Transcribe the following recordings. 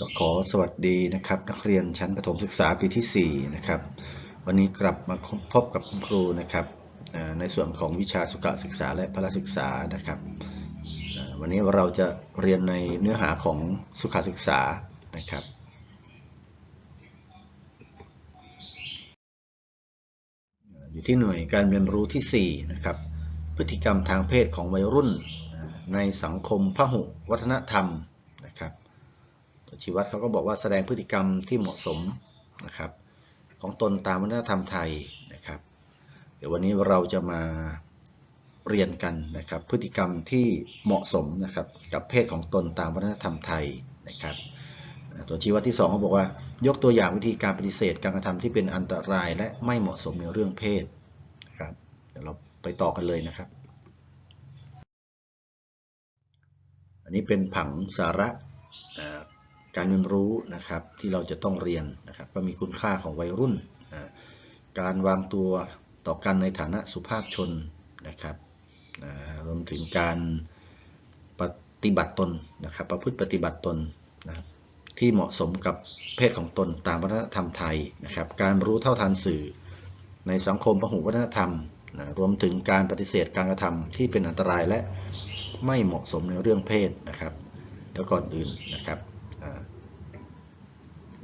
ก็ขอสวัสดีนะครับ นักเรียนชั้นประถมศึกษาปีที่ 4 นะครับ วันนี้กลับมาพบกับคุณครูนะครับในส่วนของวิชาสุขศึกษาและพละศึกษานะครับ วันนี้เราจะเรียนในเนื้อหาของสุขศึกษานะครับ อยู่ที่หน่วยการเรียนรู้ที่ 4 นะครับ พฤติกรรมทางเพศของวัยรุ่นในสังคมพหุวัฒนธรรมนะครับ ตัวชี้วัดเขาก็บอกว่าแสดงพฤติกรรมที่เหมาะสมนะครับของตนตามวัฒนธรรมไทยนะครับ เดี๋ยววันนี้เราจะมาเรียนกันนะครับ พฤติกรรมที่เหมาะสมนะครับกับเพศของตนตามวัฒนธรรมไทยนะครับ ตัวชี้วัดที่สองเขาบอกว่ายกตัวอย่างวิธีการปฏิเสธการกระทำที่เป็นอันตรายและไม่เหมาะสมในเรื่องเพศนะครับเดี๋ยวเราไปต่อกันเลยนะครับ อันนี้เป็นผังสาระ การเรียนรู้นะครับที่เราจะต้องเรียนนะครับก็มีคุณค่าของวัยรุ่นอ่าการวางตัวต่อกันในฐานะสุภาพชนนะครับอ่ารวมถึงการปฏิบัติตนนะครับประพฤติปฏิบัติตนนะที่เหมาะสมกับเพศของตนตามวัฒนธรรมไทยนะครับ การรู้เท่าทันสื่อในสังคมพหุวัฒนธรรมนะรวมถึงการปฏิเสธการกระทำที่เป็นอันตรายและไม่เหมาะสมในเรื่องเพศนะครับ แล้วก่อนอื่นนะครับ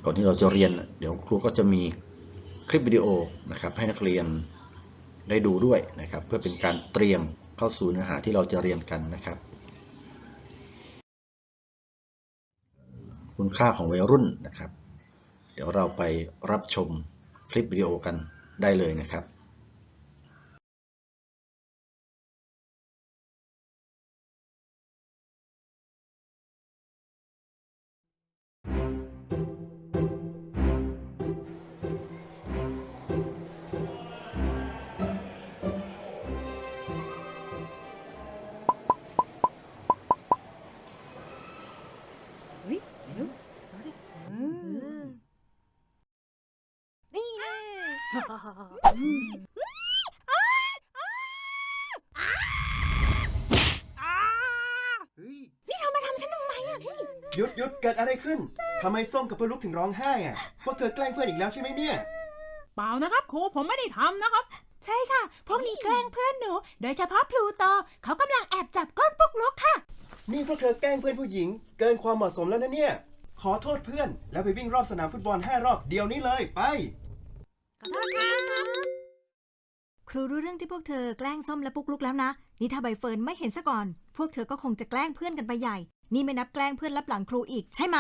ก่อนที่เราจะเรียน เดี๋ยวครูก็จะมีคลิปวิดีโอนะครับให้นักเรียนได้ดูด้วยนะครับ เพื่อเป็นการเตรียมเข้าสู่เนื้อหาที่เราจะเรียนกันนะครับ คุณค่าของวัยรุ่นนะครับ เดี๋ยวเราไปรับชมคลิปวิดีโอกันได้เลยนะครับ นี่เธอมาทำฉันทำไมอะเฮ้ยหยุดหยุดเกิดอะไรขึ้นทำไมส้มกับเพื่อนลูกถึงร้องไห้อะพวกเธอแกล้งเพื่อนอีกแล้วใช่ไหมเนี่ย เปล่านะครับครูผมไม่ได้ทำนะครับ ใช่ค่ะ พวกนี้แกล้งเพื่อนหนู โดยเฉพาะพลูโตเขากำลังแอบจับก้นปุกลุกค่ะ นี่พวกเธอแกล้งเพื่อนผู้หญิง เกินความเหมาะสมแล้วนะเนี่ย ขอโทษเพื่อน แล้วไปวิ่งรอบสนามฟุตบอลห้ารอบเดี๋ยวนี้เลยไปขอโทษ ครูรู้เรื่องที่พวกเธอแกล้งส้มและปุ๊กลุกแล้วนะ นี่ถ้าใบเฟิร์นไม่เห็นซะก่อน พวกเธอก็คงจะแกล้งเพื่อนกันไปใหญ่ นี่ไม่นับแกล้งเพื่อนรับหลังครูอีกใช่ไหม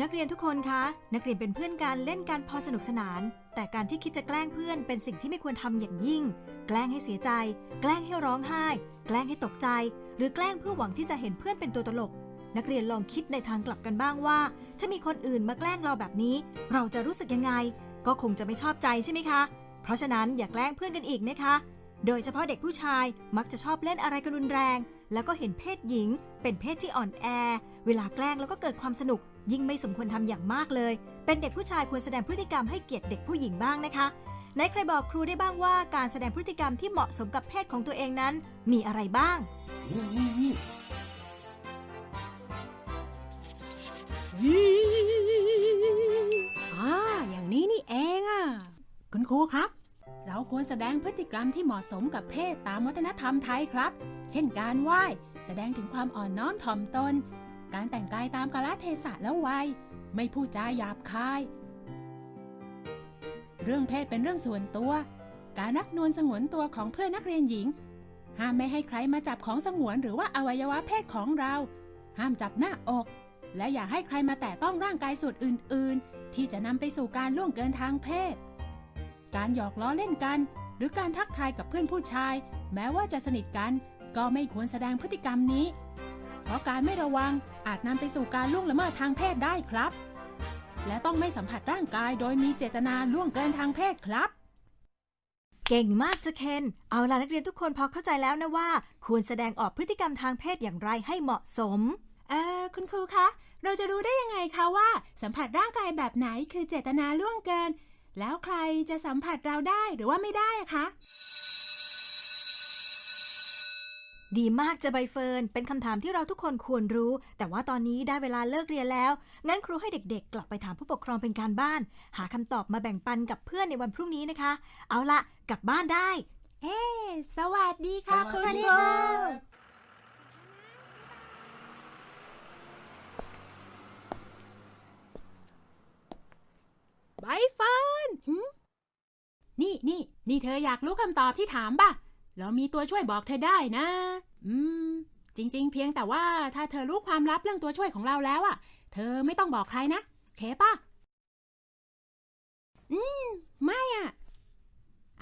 นักเรียนทุกคนคะ นักเรียนเป็นเพื่อนกันเล่นกันพอสนุกสนาน แต่การที่คิดจะแกล้งเพื่อนเป็นสิ่งที่ไม่ควรทำอย่างยิ่ง แกล้งให้เสียใจ แกล้งให้ร้องไห้ แกล้งให้ตกใจ หรือแกล้งเพื่อหวังที่จะเห็นเพื่อนเป็นตัวตลก นักเรียนลองคิดในทางกลับกันบ้างว่า ถ้ามีคนอื่นมาแกล้งเราแบบนี้ เราจะรู้สึกยังไง ก็คงจะไม่ชอบใจใช่ไหมคะ เพราะฉะนั้นอย่าแกล้งเพื่อนกันอีกนะคะ โดยเฉพาะเด็กผู้ชายมักจะชอบเล่นอะไรกันรุนแรง แล้วก็เห็นเพศหญิง เป็นเพศที่อ่อนแอ เวลาแกล้งแล้วก็เกิดความสนุก ยิ่งไม่สมควรทำอย่างมากเลย เป็นเด็กผู้ชายควรแสดงพฤติกรรมให้เกียรติเด็กผู้หญิงบ้างนะคะไหนใครบอกครูได้บ้างว่าการแสดงพฤติกรรมที่เหมาะสมกับเพศของตัวเองนั้นมีอะไรบ้างนี่ นี่นี่อ่าอย่างนี้นี่เองอะ คุณครูครับ เราควรแสดงพฤติกรรมที่เหมาะสมกับเพศตามวัฒนธรรมไทยครับ เช่นการไหว้ แสดงถึงความอ่อนน้อมถ่อมตน การแต่งกายตามกาลเทศะและวัย ไม่พูดจาหยาบคาย เรื่องเพศเป็นเรื่องส่วนตัว การรักนวลสงวนตัวของเพื่อนนักเรียนหญิง ห้ามไม่ให้ใครมาจับของสงวนหรือว่าอวัยวะเพศของเรา ห้ามจับหน้าอก และอย่าให้ใครมาแตะต้องร่างกายส่วนอื่น ๆ ที่จะนำไปสู่การล่วงเกินทางเพศ การหยอกล้อเล่นกัน หรือการทักทายกับเพื่อนผู้ชาย แม้ว่าจะสนิทกัน ก็ไม่ควรแสดงพฤติกรรมนี้ เพราะการไม่ระวังอาจนำไปสู่การล่วงละเมิดทางเพศได้ครับ และต้องไม่สัมผัสร่างกายโดยมีเจตนาล่วงเกินทางเพศครับเก่งมากจะเคน เอาล่ะนักเรียนทุกคนพอเข้าใจแล้วนะว่า ควรแสดงออกพฤติกรรมทางเพศอย่างไรให้เหมาะสม เอ่อคุณครูคะ เราจะรู้ได้ยังไงคะว่า สัมผัสร่างกายแบบไหนคือเจตนาล่วงเกิน แล้วใครจะสัมผัสเราได้หรือว่าไม่ได้อะคะดีมากจะใบเฟิร์น เป็นคำถามที่เราทุกคนควรรู้ แต่ว่าตอนนี้ได้เวลาเลิกเรียนแล้ว งั้นครูให้เด็กๆ กลับไปถามผู้ปกครองเป็นการบ้าน หาคำตอบมาแบ่งปันกับเพื่อนในวันพรุ่งนี้นะคะ เอาละกลับบ้านได้ เอ๊ะสวัสดีค่ะสคุวัณสดีครู ครับ ใบเฟิร์นหึนี่ นี่เธออยากรู้คำตอบที่ถามป่ะ เรามีตัวช่วยบอกเธอได้นะ อืม จริง ๆ เพียงแต่ว่าถ้าเธอรู้ความลับเรื่องตัวช่วยของเราแล้วอะเธอไม่ต้องบอกใครนะโอเคป่ะ อืม ไม่อะ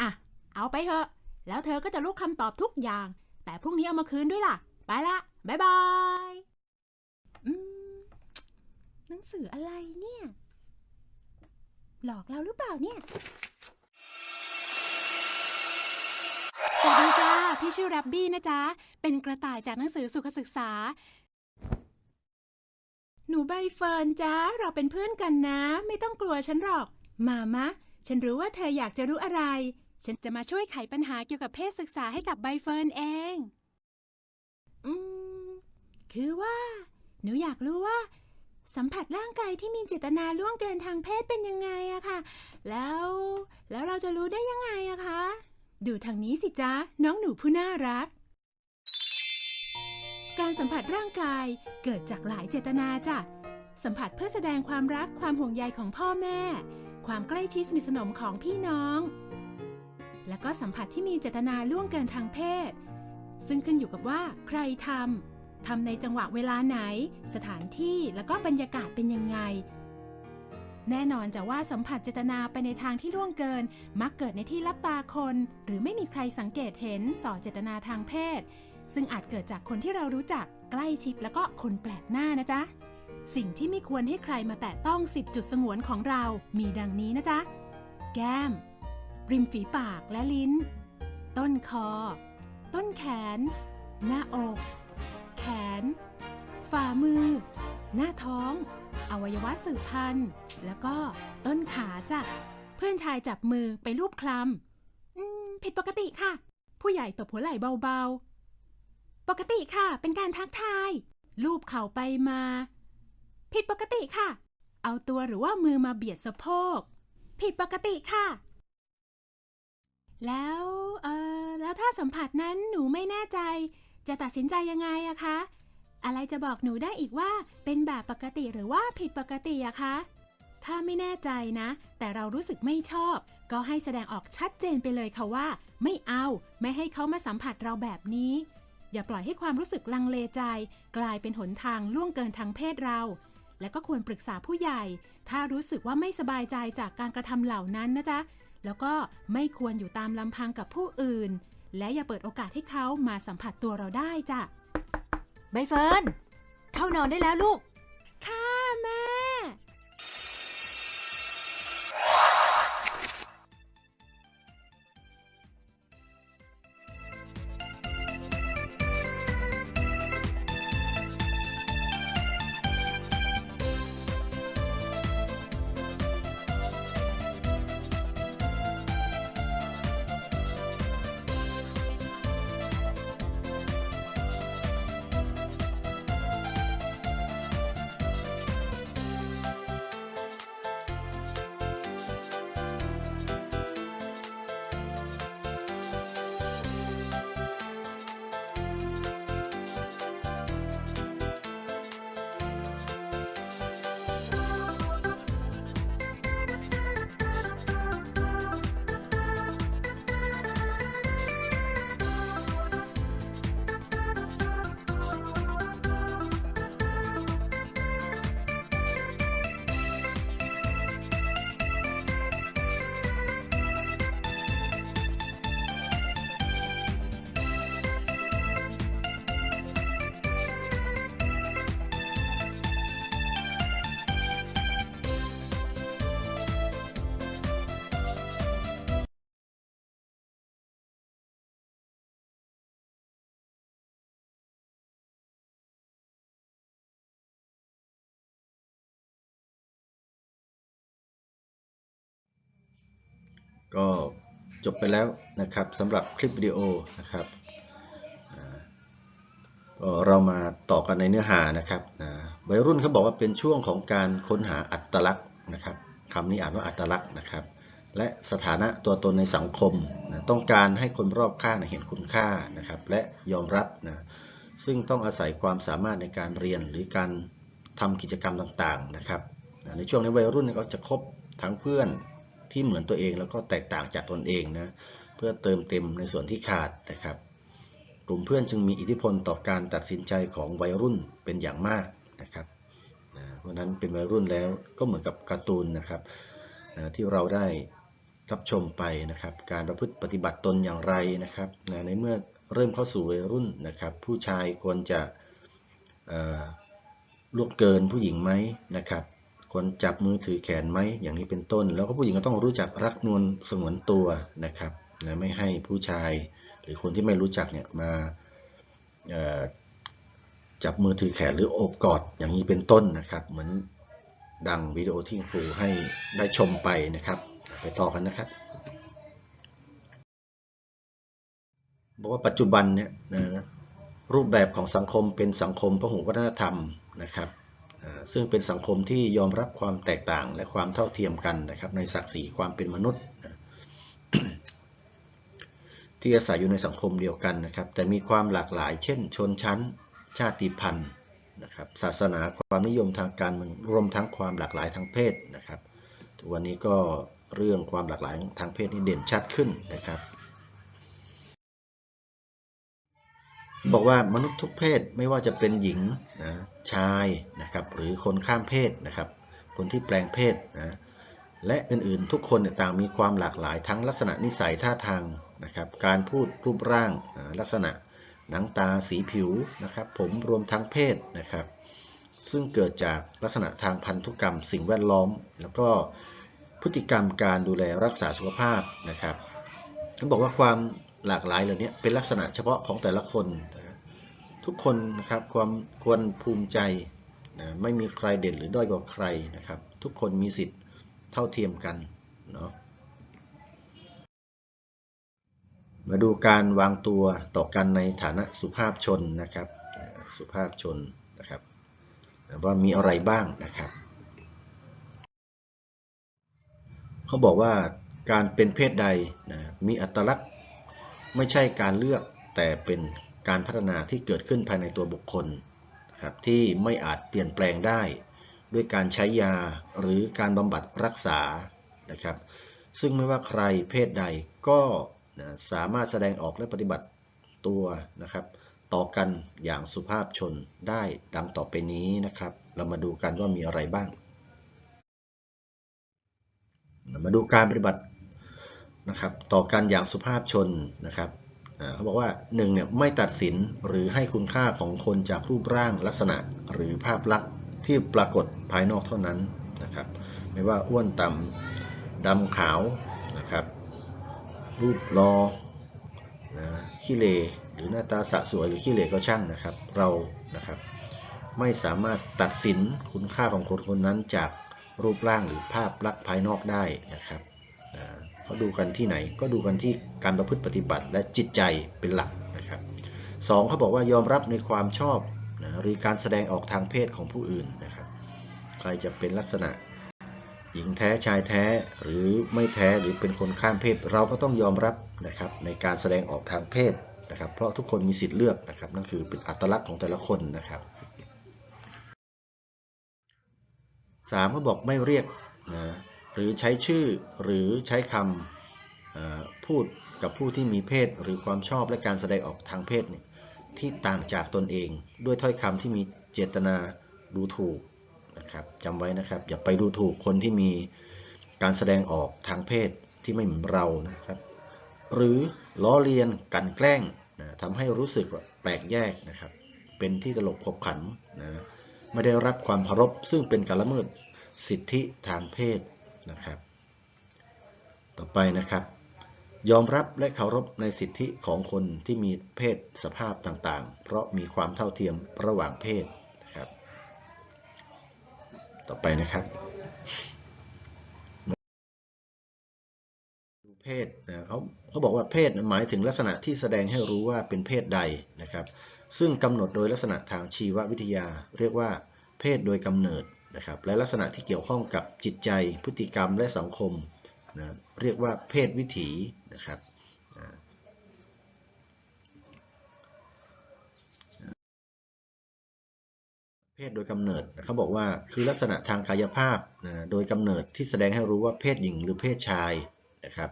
อะ เอาไปเถอะ แล้วเธอก็จะรู้คำตอบทุกอย่าง แต่พรุ่งนี้เอามาคืนด้วยล่ะ ไปละ บ๊ายบาย อืม หนังสืออะไรเนี่ย หลอกเราหรือเปล่าเนี่ย สวัสดีจ้า พี่ชื่อแรบบี้นะจ๊ะ เป็นกระต่ายจากหนังสือสุขศึกษา หนูใบเฟิร์นจ้า เราเป็นเพื่อนกันนะ ไม่ต้องกลัวฉันหรอก มามะ ฉันรู้ว่าเธออยากจะรู้อะไร ฉันจะมาช่วยไขปัญหาเกี่ยวกับเพศศึกษาให้กับใบเฟิร์นเอง อืม คือว่า หนูอยากรู้ว่า สัมผัสร่างกายที่มีเจตนาล่วงเกินทางเพศเป็นยังไงอะค่ะ แล้ว แล้วเราจะรู้ได้ยังไงอะคะ ดูทางนี้สิจ๊ะ น้องหนูผู้น่ารัก การสัมผัสร่างกายเกิดจากหลายเจตนาจ้ะ สัมผัสเพื่อแสดงความรักความห่วงใยของพ่อแม่ ความใกล้ชิดสนิทสนมของพี่น้อง แล้วก็สัมผัสที่มีเจตนาล่วงเกินทางเพศ ซึ่งขึ้นอยู่กับว่าใครทำทำในจังหวะเวลาไหน สถานที่แล้วก็บรรยากาศเป็นยังไง แน่นอนจะว่าสัมผัสเจตนาไปในทางที่ล่วงเกิน มักเกิดในที่ลับตาคน หรือไม่มีใครสังเกตเห็นส่อเจตนาทางเพศ ซึ่งอาจเกิดจากคนที่เรารู้จักใกล้ชิดแล้วก็คนแปลกหน้านะจ๊ะ สิ่งที่ไม่ควรให้ใครมาแตะต้อง 10 จุดสงวนของเรา มีดังนี้นะจ๊ะ แก้ม ริมฝีปากและลิ้น ต้นคอ ต้นแขน หน้าอก แขน ฝ่ามือ หน้าท้อง อวัยวะสืบพันธุ์ แล้วก็ต้นขาจ้ะ เพื่อนชายจับมือไปรูปคลำอืมผิดปกติค่ะ ผู้ใหญ่ตบหัวไหล่เบาๆ ปกติค่ะ เป็นการทักทายลูบเข่าไปมา ผิดปกติค่ะ เอาตัวหรือว่ามือมาเบียดสะโพก ผิดปกติค่ะ แล้วเออแล้วถ้าสัมผัสนั้นหนูไม่แน่ใจ จะตัดสินใจยังไงอะคะ อะไรจะบอกหนูได้อีกว่าเป็นแบบปกติหรือว่าผิดปกติอะคะ ถ้าไม่แน่ใจนะ แต่เรารู้สึกไม่ชอบ ก็ให้แสดงออกชัดเจนไปเลยค่ะว่า ไม่เอาไม่ให้เขามาสัมผัสเราแบบนี้ อย่าปล่อยให้ความรู้สึกลังเลใจ กลายเป็นหนทางล่วงเกินทางเพศเรา และก็ควรปรึกษาผู้ใหญ่ ถ้ารู้สึกว่าไม่สบายใจจากการกระทำเหล่านั้นนะจ๊ะแล้วก็ไม่ควรอยู่ตามลำพังกับผู้อื่น และอย่าเปิดโอกาสให้เขามาสัมผัสตัวเราได้จ้ะ ใบเฟิร์นเข้านอนได้แล้วลูก ค่ะแม่ ก็จบไปแล้วนะครับสำหรับคลิปวิดีโอนะครับเรามาต่อกันในเนื้อหานะครับนะวัยรุ่นเขาบอกว่าเป็นช่วงของการค้นหาอัตลักษณ์นะครับคำนี้อ่านว่าอัตลักษณ์นะครับ และสถานะตัวตนในสังคมนะต้องการให้คนรอบข้างเห็นคุณค่านะครับ และยอมรับนะซึ่งต้องอาศัยความสามารถในการเรียนหรือการทำกิจกรรมต่างๆนะครับนะในช่วงในวัยรุ่นเนี่ยก็จะคบทั้งเพื่อน ที่เหมือนตัวเองแล้วก็แตกต่างจากตนเองนะเพื่อเติมเต็มในส่วนที่ขาดนะครับ กลุ่มเพื่อนจึงมีอิทธิพลต่อการตัดสินใจของวัยรุ่นเป็นอย่างมากนะครับนะเพราะนั้นเป็นวัยรุ่นแล้วก็เหมือนกับการ์ตูนนะครับนะที่เราได้รับชมไปนะครับ การประพฤติปฏิบัติตนอย่างไรนะครับนะในเมื่อเริ่มเข้าสู่วัยรุ่นนะครับ ผู้ชายควรจะล่วงเกินผู้หญิงไหมนะครับ ควรจับมือถือแขนไหมอย่างนี้เป็นต้น แล้วก็ผู้หญิงก็ต้องรู้จักรักนวลสงวนตัวนะครับนะไม่ให้ผู้ชาย หรือคนที่ไม่รู้จักเนี่ยมาจับมือถือแขนหรือโอบกอดอย่างนี้เป็นต้นนะครับ เหมือนดังวิดีโอที่ครูให้ได้ชมไปนะครับ ไปต่อกันนะครับบอกว่าปัจจุบันเนี่ยนะรูปแบบของสังคมเป็นสังคมพหุวัฒนธรรมนะครับ ซึ่งเป็นสังคมที่ยอมรับความแตกต่างและความเท่าเทียมกันนะครับในศักดิ์ศรีความเป็นมนุษย์ ที่อาศัยอยู่ในสังคมเดียวกันนะครับ แต่มีความหลากหลายเช่น ชนชั้น ชาติพันธุ์นะครับศาสนาความนิยมทางการเมืองรวมทั้งความหลากหลายทางเพศนะครับวันนี้ก็เรื่องความหลากหลายทางเพศนี่เด่นชัดขึ้นนะครับ บอกว่ามนุษย์ทุกเพศไม่ว่าจะเป็นหญิงนะชายนะครับหรือคนข้ามเพศนะครับ คนที่แปลงเพศนะและอื่นๆทุกคนต่างมีความหลากหลายทั้งลักษณะนิสัยท่าทางนะครับ การพูดรูปร่างลักษณะหนังตาสีผิวนะครับ ผมรวมทั้งเพศนะครับ ซึ่งเกิดจากลักษณะทางพันธุกรรม สิ่งแวดล้อม แล้วก็พฤติกรรมการดูแลรักษาสุขภาพนะครับเขาบอกว่าความ หลากหลายเหล่านี้เป็นลักษณะเฉพาะของแต่ละคนนะทุกคนนะครับความควรภูมิใจนะไม่มีใครเด่นหรือด้อยกว่าใครนะครับ ทุกคนมีสิทธิ์เท่าเทียมกันเนาะมาดูการวางตัวต่อกันในฐานะสุภาพชนนะครับ สุภาพชนนะครับว่ามีอะไรบ้างนะครับเขาบอกว่าการเป็นเพศใดนะมีอัตลักษณ์ ไม่ใช่การเลือกแต่เป็นการพัฒนาที่เกิดขึ้นภายในตัวบุคคลครับที่ไม่อาจเปลี่ยนแปลงได้ ด้วยการใช้ยาหรือการบำบัดรักษานะครับ ซึ่งไม่ว่าใครเพศใดก็นะสามารถแสดงออกและปฏิบัติตัวนะครับ ต่อกันอย่างสุภาพชนได้ดังต่อไปนี้นะครับ เรามาดูกันว่ามีอะไรบ้าง มาดูการปฏิบัติ นะครับต่อกันอย่างสุภาพชนนะครับเขาบอกว่าหนึ่งเนี่ยไม่ตัดสินหรือให้คุณค่าของคนจากรูปร่างลักษณะหรือภาพลักษณ์ที่ปรากฏภายนอกเท่านั้นนะครับไม่ว่าอ้วนต่ำดำขาวนะครับรูปรอนะขี้เลหรือหน้าตาสะสวยหรือขี้เลก็ช่างนะครับเรานะครับไม่สามารถตัดสินคุณค่าของคนคนนั้นจากรูปร่างหรือภาพลักษณ์ภายนอกได้นะครับ เขาดูกันที่ไหน ก็ดูกันที่การประพฤติปฏิบัติและจิตใจเป็นหลักนะครับสองเขาบอกว่ายอมรับในความชอบนะหรือการแสดงออกทางเพศของผู้อื่นนะครับ ใครจะเป็นลักษณะหญิงแท้ชายแท้หรือไม่แท้หรือเป็นคนข้ามเพศ เราก็ต้องยอมรับนะครับในการแสดงออกทางเพศนะครับ เพราะทุกคนมีสิทธิ์เลือกนะครับ นั่นคือเป็นอัตลักษณ์ของแต่ละคนนะครับสามก็บอกไม่เรียกนะ รือใช้ชื่อหรือใช้คำพูดกับผู้ที่มีเพศหรือความชอบและการแสดงออกทางเพศเนี่ยที่ต่างจากตนเองด้วยถ้อยคำที่มีเจตนาดูถูกนะครับจำไว้นะครับอย่าไปดูถูกคนที่มีการแสดงออกทางเพศที่ไม่เหมือนเรานะครับ หรือล้อเลียนกันแกล้งนะทำให้รู้สึกแปลกแยกนะครับ เป็นที่ตลกขบขันนะไม่ได้รับความเคารพซึ่งเป็นการละเมิดสิทธิทางเพศ นะครับ ต่อไปนะครับ ยอมรับและเคารพในสิทธิของคนที่มีเพศสภาพต่างๆ เพราะมีความเท่าเทียมระหว่างเพศนะครับ ต่อไปนะครับดูเพศนะเขาเขาบอกว่าเพศหมายถึงลักษณะที่แสดงให้รู้ว่าเป็นเพศใดนะครับ ซึ่งกำหนดโดยลักษณะทางชีววิทยา เรียกว่า เพศโดยกำเนิด นะครับและลักษณะที่เกี่ยวข้องกับจิตใจ พฤติกรรมและสังคมนะเรียกว่าเพศวิถีนะครับเพศโดยกำเนิดเขาบอกว่าคือลักษณะทางกายภาพนะโดยกำเนิดที่แสดงให้รู้ว่าเพศหญิงหรือเพศชายนะครับ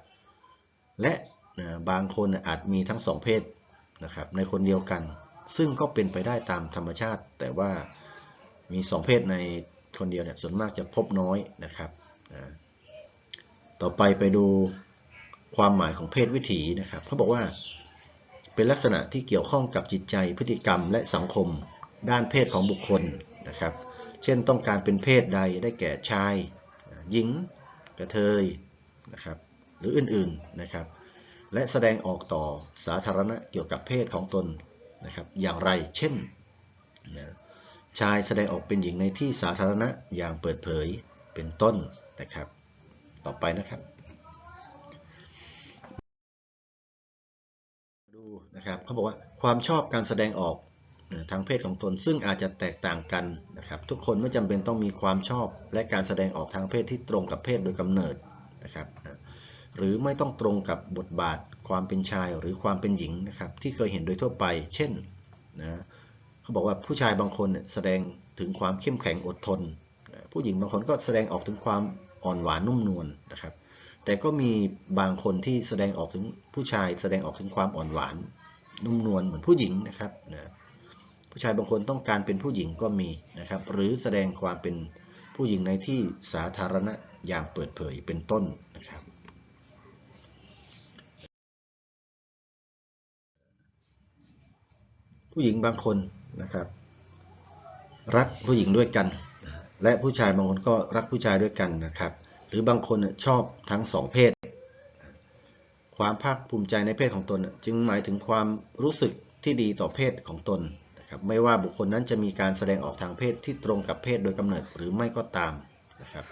และนะบางคนอาจมีทั้งสองเพศนะครับในคนเดียวกัน ซึ่งก็เป็นไปได้ตามธรรมชาติ แต่ว่ามีสองเพศใน คนเดียวเนี่ยส่วนมากจะพบน้อยนะครับนะต่อไปไปดูความหมายของเพศวิถีนะครับเขาบอกว่า เป็นลักษณะที่เกี่ยวข้องกับจิตใจพฤติกรรมและสังคมด้านเพศของบุคคลนะครับ เช่นต้องการเป็นเพศใดได้แก่ชาย หญิง กระเทยนะครับหรืออื่นๆนะครับ และแสดงออกต่อสาธารณะเกี่ยวกับเพศของตนนะครับ อย่างไรเช่นนะ ชายแสดงออกเป็นหญิงในที่สาธารณะอย่างเปิดเผยเป็นต้นนะครับ ต่อไปนะครับ ดูนะครับเขาบอกว่าความชอบการแสดงออกทางเพศของตนซึ่งอาจจะแตกต่างกันนะครับ ทุกคนไม่จำเป็นต้องมีความชอบและการแสดงออกทางเพศที่ตรงกับเพศโดยกำเนิดนะครับ หรือไม่ต้องตรงกับบทบาทความเป็นชายหรือความเป็นหญิงนะครับ ที่เคยเห็นโดยทั่วไป เช่นนะ เขาบอกว่าผู้ชายบางคนแสดงถึงความเข้มแข็งอดทน ผู้หญิงบางคนก็แสดงออกถึงความอ่อนหวานนุ่มนวลนะครับ แต่ก็มีบางคนที่แสดงออกถึงผู้ชายแสดงออกถึงความอ่อนหวานนุ่มนวลเหมือนผู้หญิงนะครับนะผู้ชายบางคนต้องการเป็นผู้หญิงก็มีนะครับ หรือแสดงความเป็นผู้หญิงในที่สาธารณะอย่างเปิดเผยเป็นต้นนะครับ ผู้หญิงบางคน นะครับ รักผู้หญิงด้วยกัน และผู้ชายบางคนก็รักผู้ชายด้วยกันนะครับ หรือบางคนชอบทั้งสองเพศ ความภาคภูมิใจในเพศของตน จึงหมายถึงความรู้สึกที่ดีต่อเพศของตนนะครับไม่ว่าบุคคลนั้นจะมีการแสดงออกทางเพศที่ตรงกับเพศโดยกำเนิดหรือไม่ก็ตามนะครับ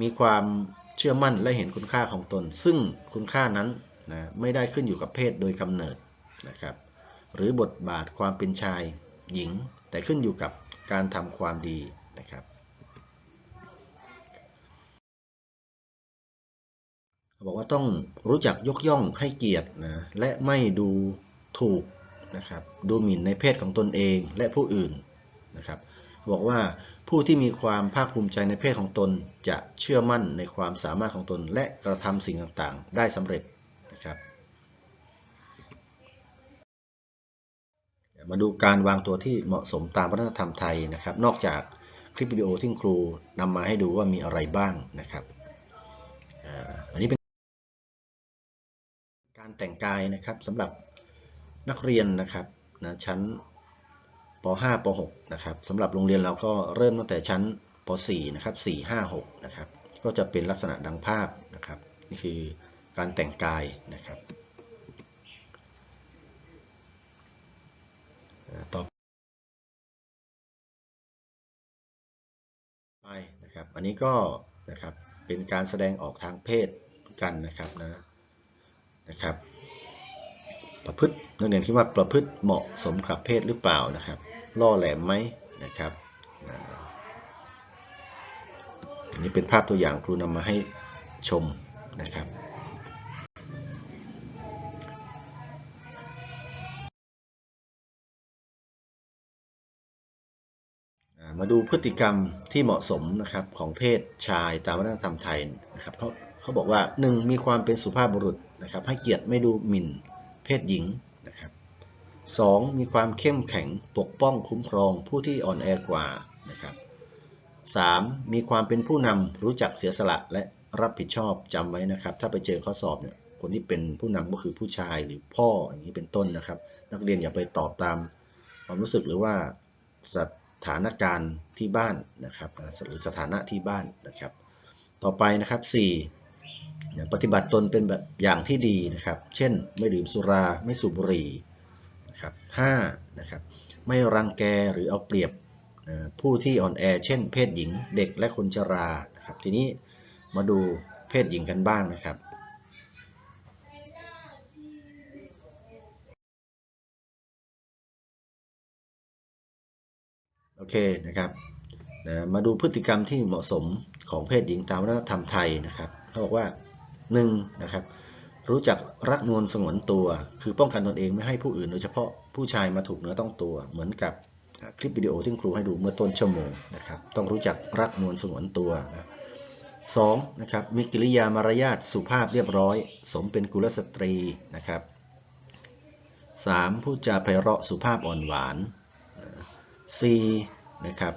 มีความเชื่อมั่นและเห็นคุณค่าของตน ซึ่งคุณค่านั้นนะไม่ได้ขึ้นอยู่กับเพศโดยกำเนิดนะครับ หรือบทบาทความเป็นชาย หญิง แต่ขึ้นอยู่กับการทำความดีนะครับบอกว่าต้องรู้จักยกย่องให้เกียรตินะและไม่ดูถูกนะครับดูหมิ่นในเพศของตนเองและผู้อื่นนะครับบอกว่าผู้ที่มีความภาคภูมิใจในเพศของตนจะเชื่อมั่นในความสามารถของตนและกระทำสิ่งต่างๆ ได้สำเร็จนะครับ มาดูการวางตัวที่เหมาะสมตามวัฒนธรรมไทยนะครับ นอกจากคลิปวิดีโอที่ครูนำมาให้ดูว่ามีอะไรบ้างนะครับอันนี้เป็นการแต่งกายนะครับสำหรับนักเรียนนะครับนะชั้นป .5 ป .6 นะครับสำหรับโรงเรียนเราก็เริ่มตั้งแต่ชั้นป .4 นะครับ 4 5 6 นะครับ ก็จะเป็นลักษณะดังภาพนะครับ นี่คือการแต่งกายนะครับ ต่อไปนะครับ อันนี้ก็นะครับเป็นการแสดงออกทางเพศกันนะครับนะนะครับ ประพฤตินักเรียนคิดว่าประพฤติเหมาะสมกับเพศหรือเปล่านะครับล่อแหลมไหมนะครับนะอันนี้เป็นภาพตัวอย่างครูนำมาให้ชมนะครับ มาดูพฤติกรรมที่เหมาะสมนะครับของเพศชายตามวัฒนธรรมไทยนะครับเขาเขาบอกว่า 1. มีความเป็นสุภาพบุรุษนะครับให้เกียรติไม่ดูหมิ่น เพศหญิงนะครับ 2. มีความเข้มแข็งปกป้องคุ้มครองผู้ที่อ่อนแอกว่านะครับ 3. มีความเป็นผู้นำรู้จักเสียสละและรับผิดชอบจำไว้นะครับ ถ้าไปเจอข้อสอบเนี่ยคนที่เป็นผู้นำก็คือผู้ชายหรือพ่ออย่างนี้เป็นต้นนะครับ นักเรียนอย่าไปตอบตามความรู้สึกหรือว่าสัต ถานการณ์ที่บ้านนะครับหรือสถานะที่บ้านนะครับ ต่อไปนะครับ4ปฏิบัติตนเป็นแบบอย่างที่ดีนะครับ เช่น ไม่ดื่มสุราไม่สูบบุหรี่นะครับ5นะครับไม่รังแกหรือเอาเปรียบผู้ที่อ่อนแอ เช่น เพศหญิงเด็กและคนชรานะครับทีนี้มาดูเพศหญิงกันบ้างนะครับ เคนะครับนะมาดูพฤติกรรมที่เหมาะสมของเพศหญิงตามวัฒนธรรมไทยนะครับเขาบอกว่า1นะครับรู้จักรักนวลสงวนตัว คือป้องกันตนเองไม่ให้ผู้อื่น โดยเฉพาะผู้ชายมาถูกเนื้อต้องตัว เหมือนกับคลิปวิดีโอที่ครูให้ดูเมื่อต้นชั่วโมงนะครับต้องรู้จักรักนวลสงวนตัวนะสองนะครับมีกิริยามารยาทสุภาพเรียบร้อย สมเป็นกุลสตรีนะครับ 3. พูดจาไพเราะสุภาพอ่อนหวาน 4. นะครับ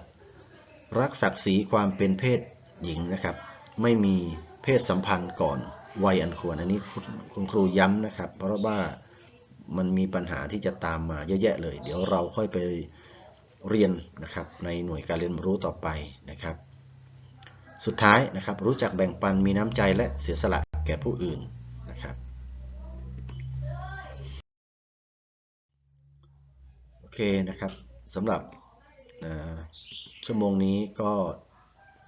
รักศักดิ์ศรีความเป็นเพศหญิงนะครับ ไม่มีเพศสัมพันธ์ก่อนวัยอันควรอันนี้คุณครูย้ำนะครับ เพราะว่ามันมีปัญหาที่จะตามมาเยอะแยะเลย เดี๋ยวเราค่อยไปเรียนนะครับในหน่วยการเรียนรู้ต่อไปนะครับ สุดท้ายนะครับรู้จักแบ่งปันมีน้ำใจและเสียสละแก่ผู้อื่นนะครับโอเคนะครับสำหรับ ชั่วโมงนี้ก็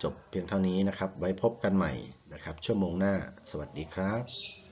จบเพียงเท่านี้นะครับ ไว้พบกันใหม่นะครับ ชั่วโมงหน้า สวัสดีครับ